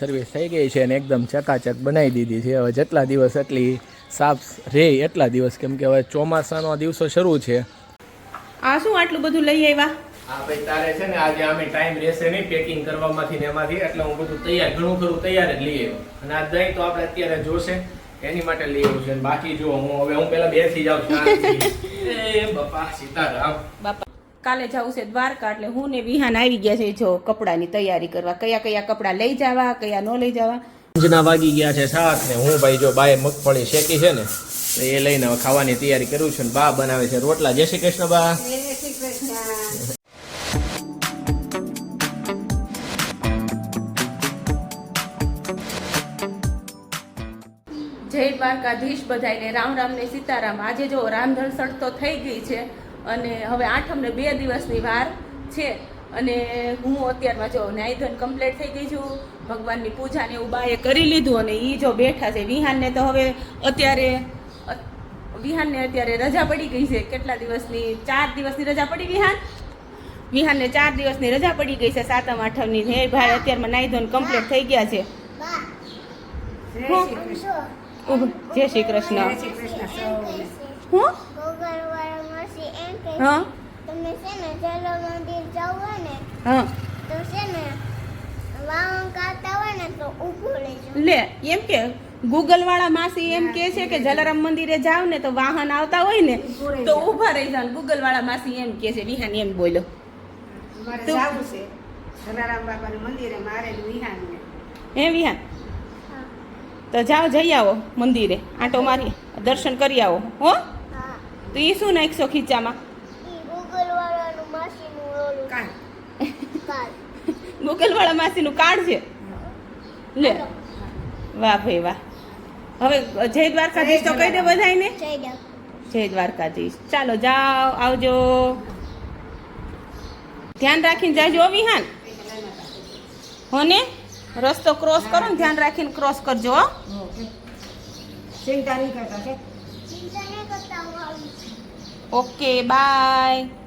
Service થઈ ગઈ છે અને એકદમ ચકાચક બનાવી દીધી છે. હવે જેટલા દિવસ એટલી સાફ રહે એટલા દિવસ કેમ કે હવે ચોમાસાનો દિવસો શરૂ છે. આ શું આટલું બધું લઈ આવ્યા? હા ભાઈ તારે છે ને આજે અમે ટાઈમ રહેશે નહીં પેકિંગ કરવામાંથી ને એમાંથી એટલે હું બધું તૈયાર ઘણું ખરું તૈયાર જ લઈ આવ્યો. અને આ દહીં તો આપણે અત્યારે જોશે એની માટે લઈ આવ્યું છે. બાકી જો હું હવે હું પેલા બેસી જાઉં છું. એ બાપા સીતારામ. બાપા. કાલે જવું છે દ્વારકા એટલે હું ને વિહાન આવી ગયા છે જો કપડાની તૈયારી કરવા. કયા કયા કપડા લઈ જવા કયા ન લઈ જવા? સાંજના વાગી ગયા છે શાક ને હું ભાઈ જો બાએ મગફળી શેકી છે ને તો એ લઈને ખાવાની તૈયારી કરું છું ને બા બનાવે છે રોટલા. જય શ્રી કૃષ્ણ બા. જય દ્વારકાધીશ બધાને રામ રામ ને સીતારામ. આજે જો રાંધણસળ તો થઈ ગઈ છે. અને હવે આઠમને બે દિવસની વાર છે. અને હું અત્યારમાં જો નાઈધન કમ્પ્લીટ થઈ ગઈ છું ભગવાનની પૂજાને એવું બાએ કરી લીધું અને એ જો બેઠા છે. વિહાનને તો હવે અત્યારે વિહાનને અત્યારે રજા પડી ગઈ છે. કેટલા દિવસની ચાર દિવસની રજા પડી વિહાન? વિહાનને ચાર દિવસની રજા પડી ગઈ છે સાતમ આઠમની. હે ભાઈ અત્યારમાં નાઈધન કમ્પ્લીટ થઈ ગયા છે. જય શ્રી કૃષ્ણ. જય શ્રી કૃષ્ણ. હું? હા? તમે છે ને જલો મંદિર જવું હોય ને હા. તો છે ને વાહન કાઢતા હોય ને તો ઊભું લેજો લે એમ કે ગૂગલ વાળા માસી એમ કે છે કે જલારામ મંદિરે જાવ ને તો વાહન આવતા હોય ને તો ઊભા રહી જાવ ગૂગલ વાળા માસી એમ કે છે વિહાન એમ બોલો તું- છે. જલારામ બાપાનું મંદિરે મારે વિહાન હે વિહાન? તો જાઓ જઈ આવો મંદિરે. આંટો મારી દર્શન કરી આવો હો? તો એ શું નાખશો ખીચામાં ઈ ગોગલવાળાનું માસીનું ઓલું કાંઈ કાલ ગૂગલ વાળા માસીનું કાર્ડ છે. લે. વાહ ભાઈ વાહ. હવે જય દ્વારકાધીશ તો કહી દે બધાને જય દ્વારકાધીશ. ચાલો જાઓ આવજો. ધ્યાન રાખીને જાજો વિહાન. હો ને રસ્તો ક્રોસ કરો ને ધ્યાન રાખીને ક્રોસ કરજો હો. ચિંતા નહીં કરતા ઓકે બાય.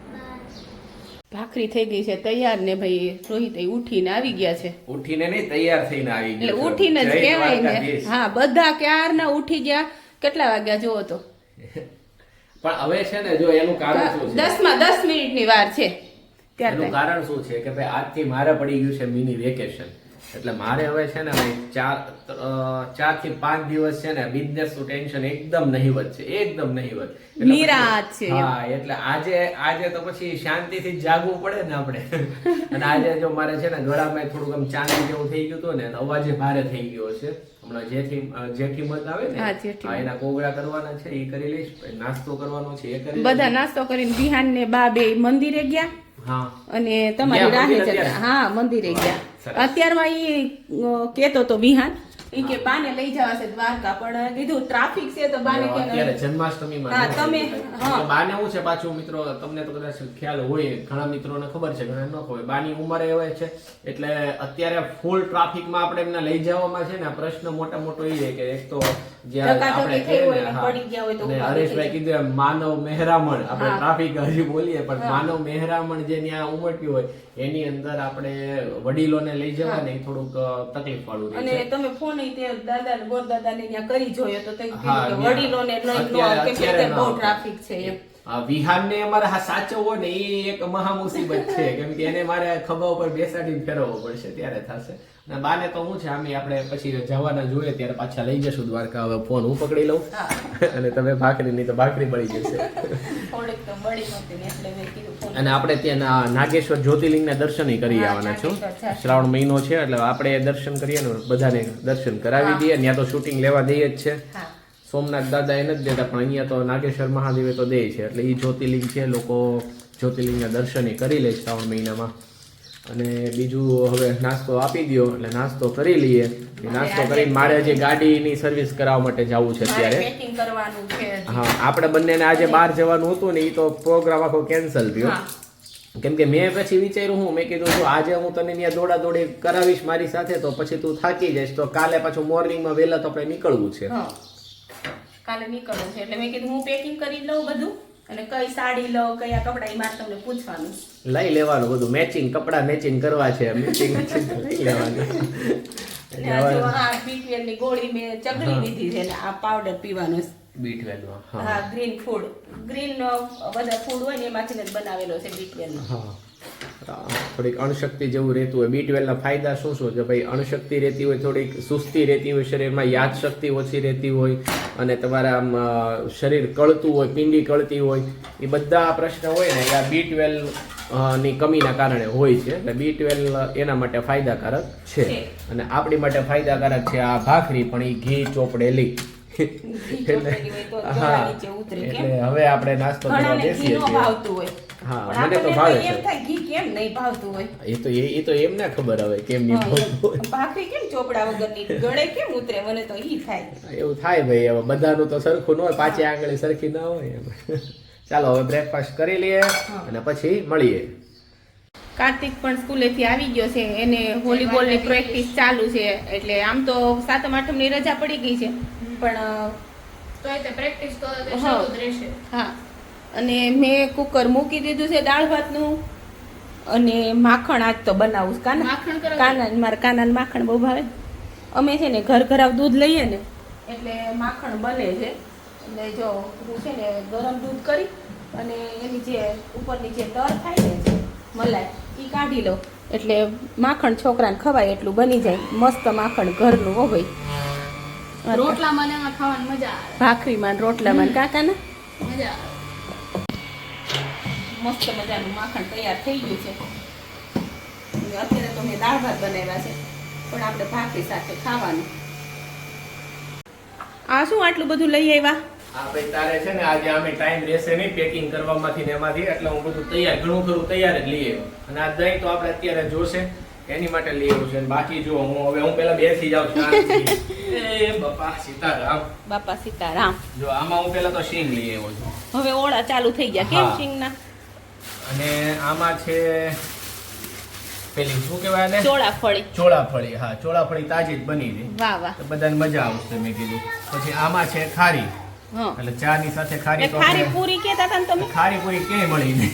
ભાખરી થઈ ગઈ છે તૈયાર ને ભાઈ રોહિત ઉઠીને આવી ગયા છે. ઉઠીને નહીં તૈયાર થઈને આવી ગયો. ઉઠીને જ કહેવાય ને. હા બધા ક્યારના ઉઠી ગયા? કેટલા વાગ્યા જોવો તો? પણ હવે છે ને જો એનું કારણ શું છે? દસમાં દસ મિનિટની વાર છે. એનું કારણ શું છે? કે ભાઈ આજથી મારે પડી ગયું છે મિની વેકેશન. એટલે મારે હવે છે ને ભાઈ ચાર ચારથી પાંચ દિવસ છે ને બિઝનેસનું ટેન્શન એકદમ નહીવત છે એકદમ નહીવત નિરાત છે હા એટલે આજે આજે તો પછી શાંતિથી જાગવું પડે ને આપણે. અને આજે જો મારે છે ને ગળામાં થોડુંક આમ ચાંદી જેવું થઈ ગયું હતું ને અવાજે ભારે થઈ ગયો છે હમણાં જેથી જેઠી મત આવે ને એના કોગળા કરવાના છે એ કરી લઈશ. નાસ્તો કરવાનો છે એ કરી બધા નાસ્તો કરીને બિહાન ને બા બે મંદિરે ગયા. અને તમારી રાહે જતા. હા મંદિરે ગયા. અત્યારમાં એ કેતો તો વિહાન. કે બાને લઈ જવાશે દ્વારકા પણ કીધું ટ્રાફિક છે તો બાને કે અત્યારે જન્માષ્ટમીમાં હા, તમે, હા. બાને હું છે પાછું મિત્રો તમને તો કદાચ ખ્યાલ હોય ઘણા મિત્રોને ખબર છે ઘણા ન હોય બાની ઉંમરે હોય છે એટલે અત્યારે ફૂલ ટ્રાફિકમાં આપણે એમને લઈ જવામાં છે ને પ્રશ્ન મોટા મોટો એ છે કે એક તો હરેશભાઈ કીધું માનવ મહેરામણ. આપણે ટ્રાફિક હજી બોલીએ પણ માનવ મહેરામણ જે ત્યાં ઉમટ્યું હોય એની અંદર આપણે વડીલોને લઈ જવા ને થોડુંક તકલીફ વાળું રહે અને તમે ફોન ઈ તે દાદા ને ત્યાં કરી જોયો તો વડીલોને લઈ નો કે બહુ ટ્રાફિક છે એમ. વિહાનને અમારે હા સાચવવો ને એ એક મહા મુસીબત છે. કેમ કે એને મારે ખભા ઉપર બેસાડીને ફેરવવો પડશે ત્યારે થશે. અને બાને તો હું છે આમ આપણે પછી જવાના જોઈએ ત્યારે પાછા લઈ જશું દ્વારકા. હવે ફોન હું પકડી લઉં. અને તમે ભાખરી નહીં તો ભાખરી જશે. બળી ને ફોન. અને આપણે ત્યાં નાગેશ્વર નાગેશ્વર જ્યોતિર્લિંગના દર્શન કરી આવવાના છો. શ્રાવણ મહિનો છે એટલે આપણે દર્શન કરીએ ને બધાને દર્શન કરાવી દઈએ. ત્યાં તો શૂટિંગ લેવા દઈએ જ છે. સોમનાથ દાદા એ નથી દેતા પણ અહીંયા તો નાગેશ્વર મહાદેવે તો દે છે. એટલે એ જ્યોતિર્લિંગ છે લોકો જ્યોતિર્લિંગના દર્શન કરી લે શ્રાવણ મહિનામાં. અને બીજું હવે નાસ્તો આપી દો એટલે નાસ્તો કરી લઈએ. નાસ્તો કરીને મારે હજી ગાડીની સર્વિસ કરાવવા માટે જવું છે અત્યારે. હા આપણે બંનેને આજે બહાર જવાનું હતું ને એ તો પ્રોગ્રામ આખો કેન્સલ થયો. કેમ કે મેં પછી વિચાર્યું હું મેં કીધું છું આજે હું તને ત્યાં દોડા દોડી કરાવીશ મારી સાથે તો પછી તું થાકી જઈશ. તો કાલે પાછું મોર્નિંગમાં વહેલા તો આપણે નીકળવું છે. હા. કાલે નીકળવું છે. એટલે મેં કીધું હું પેકિંગ કરી લઉં બધું અને કઈ સાડી લઉં કયા કપડા એ મારે તમને પૂછવાનું. લઈ લેવાનું બધું. મેચિંગ કપડા મેચિંગ કરવા છે. મેચિંગ લઈ લેવાનું. આ ની ગોળી મેં ચગડી લીધી છે ને આ પાવડર પીવાનો બીટવેલ હા. ગ્રીન ફૂડ ગ્રીન બધા ફૂડ હોય ને એમાંથી બનાવેલો છે B12 નો. હા. થોડીક અણશક્તિ જેવું રહેતું હોય. બી ટ્વેલ્વના ફાયદા શું શું કે ભાઈ અણશક્તિ રહેતી હોય થોડીક સુસ્તી રહેતી હોય શરીરમાં યાદ શક્તિ ઓછી રહેતી હોય અને તમારા આમ શરીર કળતું હોય પિંડી કળતી હોય એ બધા પ્રશ્ન હોય ને એ આ બી ટ્વેલ્વની કમીના કારણે હોય છે. એટલે બી ટ્વેલ્વ એના માટે ફાયદાકારક છે. છે. અને આપણી માટે ફાયદાકારક છે આ ભાખરી પણ એ ઘી ચોપડેલી તો હા. એટલે હવે આપણે નાસ્તો કરવા બેસીએ છીએ. હા, મને તો ભાવે છે. કેમ નહીં ભાવતું હોય? એ તો એ તો એમ ના ખબર આવે કેમ નહીં ભાવતું હોય. ભાખરી કેમ ચોપડા વગરની? ગળે કેમ ઉતરે? મને તો ઈ થાય. એવું થાય ભાઈ હવે બધાનું તો સરખું ન હોય પાછી આંગળી સરખી ના હોય એમ. ચાલો હવે બ્રેકફાસ્ટ કરી લઈએ અને પછી મળીએ. કાર્તિક પણ સ્કૂલેથી આવી ગયો છે. એને વોલીબોલની પ્રેક્ટિસ ચાલુ છે. એટલે આમ તો સાતમ આઠમની રજા પડી ગઈ છે. પણ પ્રેક્ટિસ તો હા. અને મેં કુકર મૂકી દીધું છે દાળ ભાતનું. અને માખણ આજ તો બનાવું કાના કાના મારા કાનાને માખણ બહુ ભાવે. અમે છે ને ઘર ઘરાવ દૂધ લઈએ ને એટલે માખણ બને છે. એટલે જો હું છે ને ગરમ દૂધ કરી અને એની જે ઉપરની જે તર થાય ને મલાઈ એ કાઢી લો એટલે માખણ છોકરાને ખવાય એટલું બની જાય. મસ્ત માખણ ઘરનું હો ભાઈ. રોટલામાં ખાવાની મજા ભાખરીમાં રોટલામાં ને કાકાના? મજા મસ્ત મજાનું માખણ તૈયાર થઈ ગયું છે. અત્યારે તો મેં દાળ ભાત બનાવ્યા છે પણ આપણે ભાખરી સાથે ખાવાનું. આ શું આટલું બધું લઈ આવ્યા? હા ભાઈ તારે છે ને આજે અમે ટાઈમ રહેશે નહીં પેકિંગ કરવામાંથી ને એમાંથી એટલે હું બધું તૈયાર ઘણું ખરું તૈયાર જ લઈ આવ્યો. અને આ દહીં તો આપણે અત્યારે જોશે એની માટે લઈ આવ્યું છે. બાકી જો હું હવે હું પેલા બેસી જાઉં છું એ બાપા સીતારામ. બાપા સીતારામ. જો આમાં હું પેલા તો શીંગ લઈ આવ્યો છું. હવે ઓળા ચાલુ થઈ ગયા કેમ. સિંગના અને આમાં છે પેલી શું કહેવાય ને ચોળાફળી. ચોળાફળી હા ચોળાફળી તાજી જ બની રહી. વાહ વાહ. તો બધાને મજા આવશે મેં કીધું. પછી આમાં છે ખારી. એટલે ચા ની સાથે ખારી ખારી પૂરી કેતા હતા તમે? ખારી પૂરી કે મળી નહીં?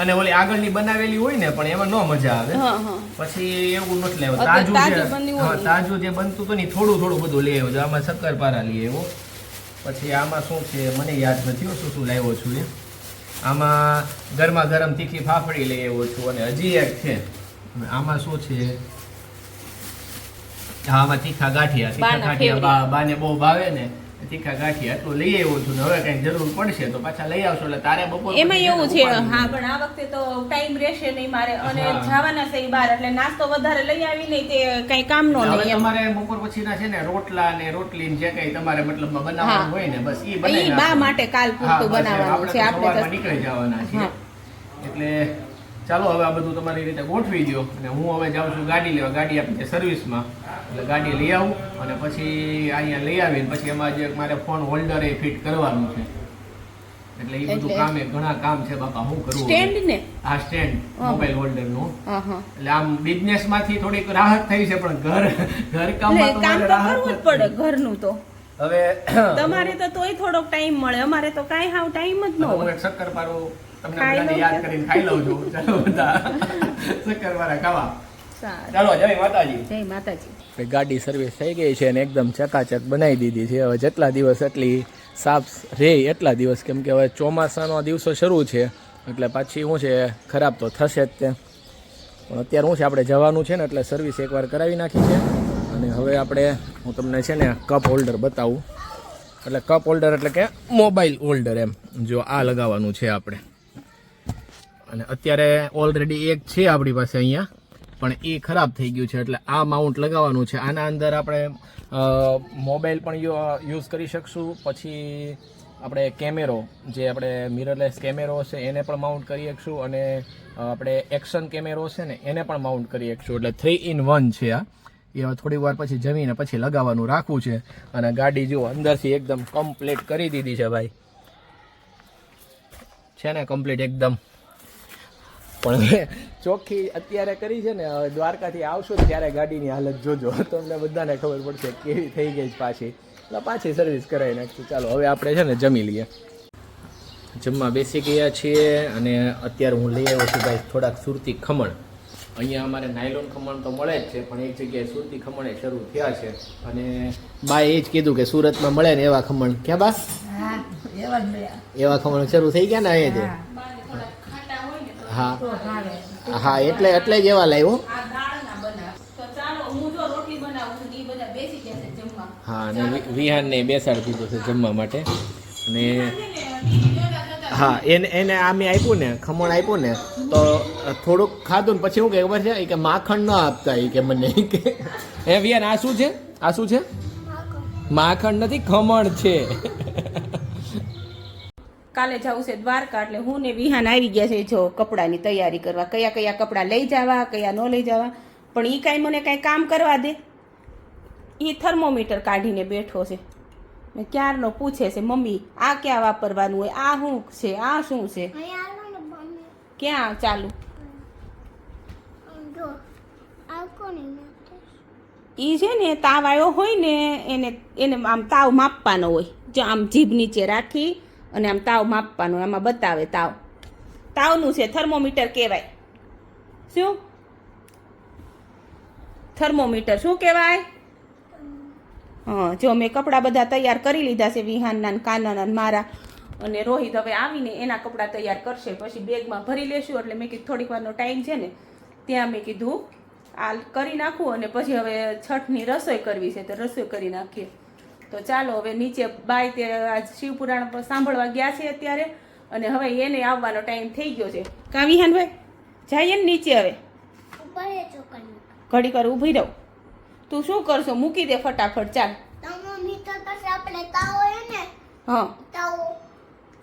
અને ઓલી આગળની બનાવેલી હોય ને પણ એમાં ન મજા આવે. પછી એવું નથી લેવું. તાજું જે તાજું ને. જે બનતું હતું ને થોડું થોડું બધું લઈ આવ્યો આમાં શક્કરપારા લઈ આવ્યો. પછી આમાં શું છે મને યાદ નથી શું શું લાવ્યો છું એ. આમાં ગરમા ગરમ તીખી ફાફડી લઈ આવ્યો છું અને હજી એક છે. આમાં શું છે? હા આમાં તીખા ગાંઠિયા તીખા ગાંઠિયા બા બાને બહુ ભાવે ને તીખા ગાંઠિયા એટલું લઈ આવ્યો છું ને હવે કઈ જરૂર પડશે તો પાછા લઈ આવશો એટલે તારે બપોર એમાં એવું છે હા પણ આ વખતે તો ટાઈમ રહેશે નહીં મારે અને. જવાના છે બહાર એટલે નાસ્તો વધારે લઈ આવી નહીં તે કઈ કામ નો નહીં તમારે બપોર પછીના છે ને રોટલા ને રોટલી જે કઈ તમારે મતલબ બનાવવાનું હોય ને બસ ઈ ઈ બનાવી બા માટે કાલ પૂરતું બનાવવાનું છે આપણે નીકળી જવાના છે એટલે ચાલો હવે આ બધું તમારી રીતે ગોઠવી દો અને હું હવે જાઉં છું ગાડી લેવા ગાડી આપી છે સર્વિસમાં એટલે ગાડી લઈ આવું અને પછી અહીંયા લઈ આવીને પછી એમાં જે મારે ફોન હોલ્ડર એ ફિટ કરવાનું છે. એટલે એ બધું કામ એ ઘણા કામ છે બાપા હું કરું સ્ટેન્ડ ને? આ સ્ટેન્ડ મોબાઈલ હોલ્ડરનું હા હા એટલે આમ બિઝનેસમાંથી થોડીક રાહત થઈ છે પણ ઘર ઘર કામમાં કામ તો કરવું જ. પડે ઘરનું તો. હવે તમારે તો તોય થોડોક ટાઈમ મળે. અમારે તો કાંઈ હાવ ટાઈમ જ ન હું હોય. એક શક્કરપારો તમને યાદ કરીને ખાઈ લઉં છું. ચાલો બધા. શક્કરપારા ખાવા. ચાલો જય માતાજી. જય માતાજી. ગાડી સર્વિસ થઈ ગઈ છે અને એકદમ ચકાચક બનાવી દીધી છે. હવે જેટલા દિવસ એટલી સાફ રહે એટલા દિવસ. કેમ કે હવે ચોમાસાનો દિવસો શરૂ છે. એટલે પાછી શું છે ખરાબ તો થશે જ તે. પણ અત્યારે શું છે આપણે જવાનું છે ને એટલે સર્વિસ એકવાર કરાવી નાખી છે. અને હવે આપણે હું તમને છે ને કપ હોલ્ડર બતાવું. એટલે કપ હોલ્ડર એટલે કે મોબાઈલ હોલ્ડર એમ જો આ લગાવવાનું છે આપણે. અને અત્યારે ઓલરેડી એક છે આપણી પાસે અહીંયા. પણ એ ખરાબ થઈ ગયું છે, એટલે આ માઉન્ટ લગાવવાનું છે. આના અંદર આપણે મોબાઈલ પણ યુઝ કરી શકશું. પછી આપણે કેમેરો, જે આપણે મિરરલેસ કેમેરો છે, એને પણ માઉન્ટ કરી શકશું અને આપણે એક્શન કેમેરો છે ને, એને પણ માઉન્ટ કરી શકશું. એટલે થ્રી ઇન વન છે આ. એ થોડી વાર પછી જમીને પછી લગાવવાનું રાખવું છે. અને ગાડી જો અંદરથી એકદમ કમ્પ્લીટ કરી દીધી છે ભાઈ. છે ને કમ્પ્લીટ એકદમ. પણ હવે ચોખ્ખી અત્યારે કરી છે ને હવે દ્વારકાથી આવશો ત્યારે ગાડીની હાલત જોજો. તમને બધાને ખબર પડશે કેવી થઈ ગઈ છે પાછી. એટલે પાછી સર્વિસ કરાવી નાખશું. ચાલો હવે આપણે છે ને જમી લઈએ. જમવા બેસી ગયા છીએ અને અત્યારે હું લઈ આવ્યો છું ભાઈ થોડાક સુરતી ખમણ. અહીંયા અમારે નાયલોન ખમણ તો મળે જ છે પણ એક જગ્યાએ સુરતી ખમણે શરૂ થયા છે. અને બાએ એ જ કીધું કે સુરતમાં મળે ને એવા ખમણ. ક્યાં બા? એવા ખમણ શરૂ થઈ ગયા ને અહીંયા બારે થોડાક ખાટા હોય ને તો હા. હા એટલે એટલે જ એવા લાવ્યો હું ને અને વિહાનને બેસાડી દીધો છે જમવા માટે. અને હા એને એને આ મેં આપ્યું ને ખમણ આપ્યું ને તો થોડુંક ખાધું ને પછી શું કે ખબર છે? કે માખણ ન આપતા એ કે મને કે. એ વિહાન આ શું છે? આ શું છે? માખણ નથી ખમણ છે. કાલે જવું છે દ્વારકા એટલે હું ને વિહાન આવી ગયા છે જો કપડાની તૈયારી કરવા. કયા કયા કપડાં લઈ જવા કયા ન લઈ જવા. પણ એ કાંઈ મને કાંઈ કામ કરવા દે. એ થર્મોમીટર કાઢીને બેઠો છે. ને ક્યારનો પૂછે છે મમ્મી આ ક્યાં વાપરવાનું હોય? આ શું છે? આ શું છે? ક્યાં? ચાલુ. એ છે? ને તાવ આવ્યો હોય ને એને એને આમ તાવ માપવાનો હોય. જો આમ જીભ નીચે રાખી અને આમ તાવ માપવાનો, આમાં બતાવે તાવ. તાવનું છે થર્મોમીટર કહેવાય. શું? થર્મોમીટર શું કહેવાય? હા, જો મેં કપડાં બધા તૈયાર કરી લીધા છે, વિહાનના કાનાના મારા. અને રોહિત હવે આવીને એના કપડાં તૈયાર કરશે, પછી બેગમાં ભરી લેશું, એટલે મેં કીધું થોડીક વારનો ટાઈમ છે ને, ત્યાં મેં કીધું, આ કરી નાખું, અને પછી હવે છઠની રસોઈ કરવી છે, તો રસોઈ કરી નાખીએ. તો ચાલો હવે નીચે બાય તે આજ શિવપુરાણ સાંભળવા ગયા છે અત્યારે અને હવે એને આવવાનો ટાઈમ થઈ ગયો છે. કાં વિહાનભાઈ જઈએ ને નીચે હવે. ઘડી કર ઊભી રહો. તું શું કરશો? મૂકી દે ફટાફટ ચાલ. આપણે તાવ હોય ને હા. તાવ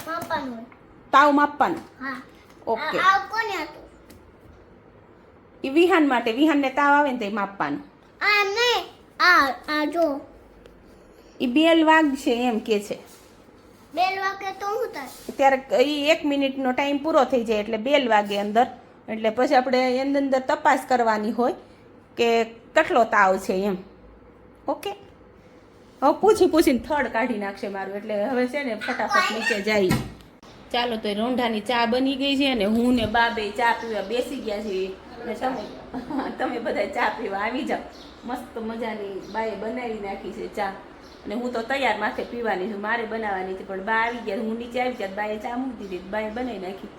માપવાનું તાવ માપવાનું. હા. ઓકે. આ આ કોને હતું? એ વિહાન માટે વિહાનને તાવ આવે ને તે માપવાનું. આ નહીં આ આ જો. એ બેલ વાગશે એમ કે છે. બેલ વાગે તો હું થાય. ત્યારે એ એક મિનિટનો ટાઈમ પૂરો થઈ જાય એટલે બેલ વાગે અંદર. એટલે પછી આપણે એની અંદર તપાસ કરવાની હોય કે કેટલો તાવ છે એમ. ઓકે? હવે પૂછી પૂછીને થડ કાઢી નાખશે મારું એટલે હવે છે ને ફટાફટ નીચે જાય. ચાલો તો રોંઢાની ચા બની ગઈ છે અને હું ને બા બે ચા પીવા બેસી ગયા છીએ. અને તમે તમે બધા ચા પીવા આવી જાઓ. મસ્ત મજાની બાએ બનાવી નાખી છે ચા. અને હું તો તૈયાર માથે પીવાની છું મારે બનાવવાની હતી પણ બા આવી ગયા હું નીચે આવી ગયા બાએ ચા મૂકી દીધી બાએ બનાવી નાખી.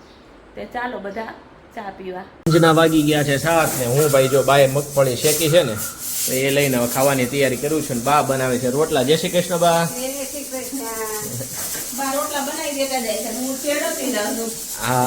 તો ચાલો બધા ચા પીવા. સાંજના વાગી ગયા છે સાત ને હું ભાઈ જો બાએ મગફળી શેકી છે ને તો એ લઈને ખાવાની તૈયારી કરું છું ને બા બનાવે છે. રોટલા જય શ્રી કૃષ્ણ બા. કૃષ્ણ. બા રોટલા બનાવી દેતા જાય છે હું જાઉં છું.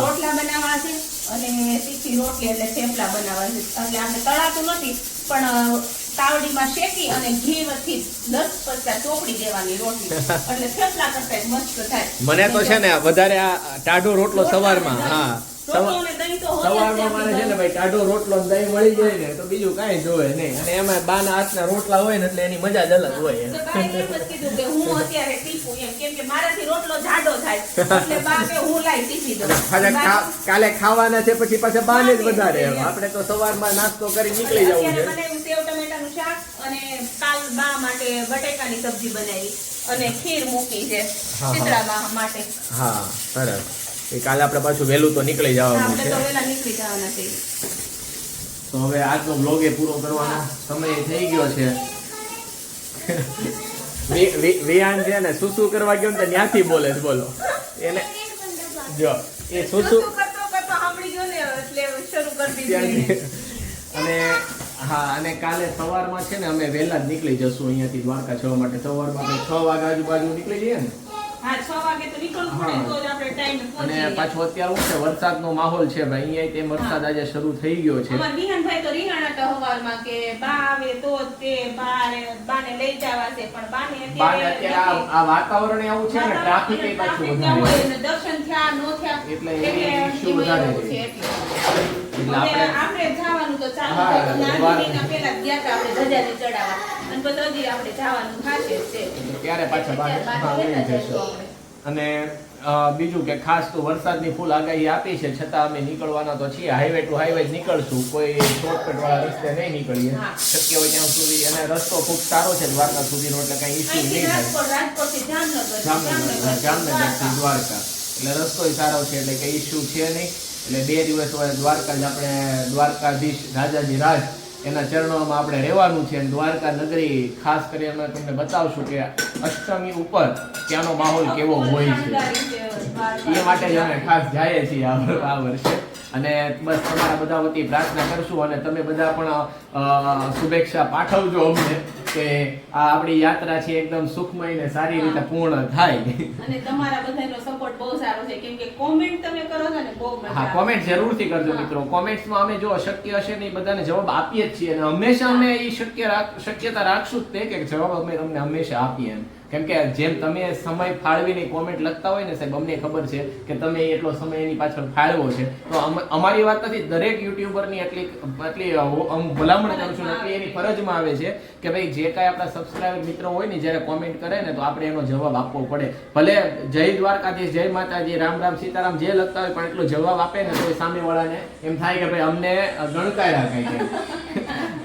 રોટલા બનાવવા છે અને તીખી રોટલી એટલે થેપલા બનાવવા છે. એટલે આપણે તળાતું નથી પણ તાવડીમાં શેકી અને ઘીથી દસ પચાસ ચોપડી દેવાની રોટલી. એટલે થેપલા કરતા મસ્ત થાય. મને તો છે ને વધારે આ ટાઢો રોટલો સવારમાં હા રોટલો સવા- અને દહીં તો હોતા જ સવારમાં મારે છે ને ભાઈ ટાઢો રોટલો દહીં મળી જાય ને તો બીજું કાંઈ જોવે નહીં. અને એમાં બાના હાથના રોટલા હોય ને એટલે એની મજા જ અલગ હોય કીધું કે હું અત્યારે ટીપું એમ કેમ કે મારાથી રોટલો જાડો થાય. એટલે બા કે હું લાઈ ટીપી દઉં. ખા- કાલે ખાવાના છે પછી પાછા બાને જ વધારે. આપણે તો સવારમાં નાસ્તો કરી નીકળી જવું છે. શાક અને કાલ બા માટે બટેકાની સબ્જી બનાવી અને ખીર મૂકી છે હા. ચિત્રા બા માટે. હા સરસ. એ કાલે આપણે પાછું વહેલું તો નીકળી જવાનું આપણે તો વહેલા નીકળી જવાના છે તો હવે આજનો બ્લોગ એ પૂરો કરવાનો સમય થઈ ગયો છે. વિયાન છે ને શું શું કરવા ગયો ને ત્યાંથી બોલે છે બોલો. એને જો એ શું શું કરતો કરતો સાંભળી ગયો ને એટલે શરૂ કરી દીધું. અને હા અને કાલે સવારમાં છે ને અમે વહેલા જ નીકળી જશું અહીંયાથી દ્વારકા જવા માટે. સવારમાં આપણે છ વાગે આજુબાજુ નીકળી જઈએ ને? અને પહોંચીએ અત્યારે શું છે વરસાદનો માહોલ છે ભાઈ અહીંયા તે વરસાદ આજે શરૂ થઈ ગયો છે. અમાર તો રીહાણા હતા હવારમાં કે બા આવે તો તે બાને બાને લઈ જવા છે પણ બાને બાને અત્યારે અત્યારે આ- વાતાવરણ એવું છે ને ટ્રાફિક એ પાછું વધારે દર્શન થયા નો થયા એટલે એ issue વધારે છે. છે. એટલે એટલે આપણે આપણે જવાનું તો ચાલુ થાય. નાની દ્વાર- મહિના પહેલા ગયા તા આપણે ધજાજી ચડાવવા. અને પછી હજી આપણે જવાનું છે. પાછા બીજું કે ખાસ તો વરસાદની ફૂલ આગાહી આપી છે છતાં અમે નીકળવાના તો છીએ. હાઈવે ટુ હાઈવે જ નીકળશું. કોઈ શોર્ટકટ વાળા રસ્તે નહીં નીકળીએ. શક્ય હોય ત્યાં સુધી અને રસ્તો ખૂબ સારો છે દ્વારકા સુધીનો એટલે કઈ ઇસ્યુ નહીં થાય. જામનગર જામનગર. જામનગરથી થી દ્વારકા. દ્વારકા એટલે રસ્તો સારો છે એટલે કઈ ઇસ્યુ છે નહીં. એટલે બે દિવસ હોય દ્વારકા જ આપણે દ્વારકાધીશ રાજાજી રાજ, એના ચરણોમાં આપણે રહેવાનું છે અને દ્વારકા નગરી ખાસ કરી અમે તમને બતાવશું કે અષ્ટમી ઉપર ત્યાંનો માહોલ કેવો હોય છે. એ માટે જ અમે ખાસ જઈએ છીએ આ વર- આ વર્ષે. અને બસ તમારા બધા વતી પ્રાર્થના કરશું અને તમે બધા પણ શુભેચ્છા પાઠવજો અમને. કે આ આપણી યાત્રા છે એકદમ સુખમય ને સારી રીતે પૂર્ણ થાય. અને તમારા બધાનો સપોર્ટ બહુ સારો છે. કેમ કે કોમેન્ટ તમે કરો છો ને બહુ મજા હા કોમેન્ટ જરૂરથી કરજો મિત્રો. કોમેન્ટ્સમાં અમે જો શક્ય હશે ને એ બધાને જવાબ આપીએ જ છીએ. અને હંમેશા અમે એ શક્ય શક્યતા રાખશું જ તે કે જવાબ અમે તમને હંમેશા આપીએ એમ. કેમ કે જેમ તમે સમય ફાળવીને કોમેન્ટ લખતા હોય ને સાહેબ, અમને ખબર છે કે તમે એટલો સમય એની પાછળ ફાળવો છે. તો અમ- અમારી વાત નથી, દરેક યુટ્યુબરની એટલી એટલી હું ભલામણ કરું છું એટલી એની ફરજમાં આવે છે કે ભાઈ, જે કાંઈ આપણા સબસ્ક્રાઈબર મિત્રો હોય ને જ્યારે કોમેન્ટ કરે ને, તો આપણે એનો જવાબ આપવો પડે. ભલે જય દ્વારકાધીશ, જય માતાજી, રામ રામ, સીતારામ, જે લખતા હોય પણ એટલો જવાબ આપે ને તો એ સામેવાળાને એમ થાય કે ભાઈ, અમને ગણકાર્યા કંઈક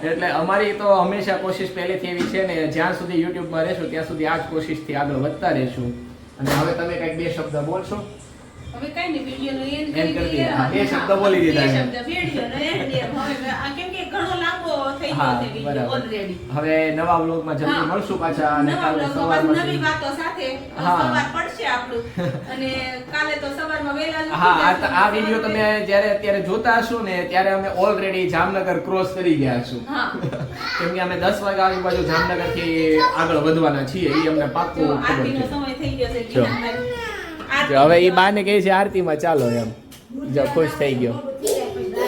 એટલે અમારી તો હંમેશા કોશિશ પહેલેથી એવી છે ને, જ્યાં સુધી યુટ્યુબમાં રહેશું, ત્યાં સુધી આ જ કોશિશથી આગળ વધતા રહેશું. અને હવે તમે કંઈક બે શબ્દ બોલશો? હવે કઈ નહીં વિડીયોનો end End કરી દઈએ. હા, શબ્દ બોલી દીધા એ શબ્દ વિડીયોનો end એમ. હવે આ કેમ કે ઘણો લાંબો થઈ ગયો છે video ઓલરેડી હવે નવા વ્લોગમાં જલ્દી મળશું પાછા અને કાલે સવારમાં નવી વાતો સાથે. સવાર પડશે આપણું. અને કાલે તો સવારમાં વહેલા જ હા આ વીડિયો તમે જ્યારે અત્યારે જોતા હશો ને ત્યારે અમે ઓલરેડી જામનગર ક્રોસ કરી ગયા છું. કેમ કે અમે દસ વાગ્યા આજુબાજુ જામનગરથી આગળ વધવાના છીએ એ અમને પાક્કું ખબર છે. સમય થઈ ગયો છે હવે એ બાને કહે છે આરતીમાં ચાલો એમ. જો ખુશ થઈ ગયો.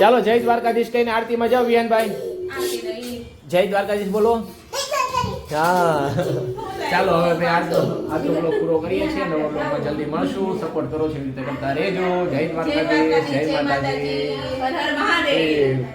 ચાલો જય દ્વારકાધીશ કહીને આરતીમાં જાઓ વિહાનભાઈ. જય દ્વારકાધીશ બોલો. હા. ચાલો હવે ભાઈ આજનો આજનો બ્લોગ પૂરો કરીએ છીએ. નવો બ્લોગમાં જલ્દી મળશું. સપોર્ટ કરો છો રીતે કરતા રહેજો. જય દ્વારકાધીશ જય માતાજી.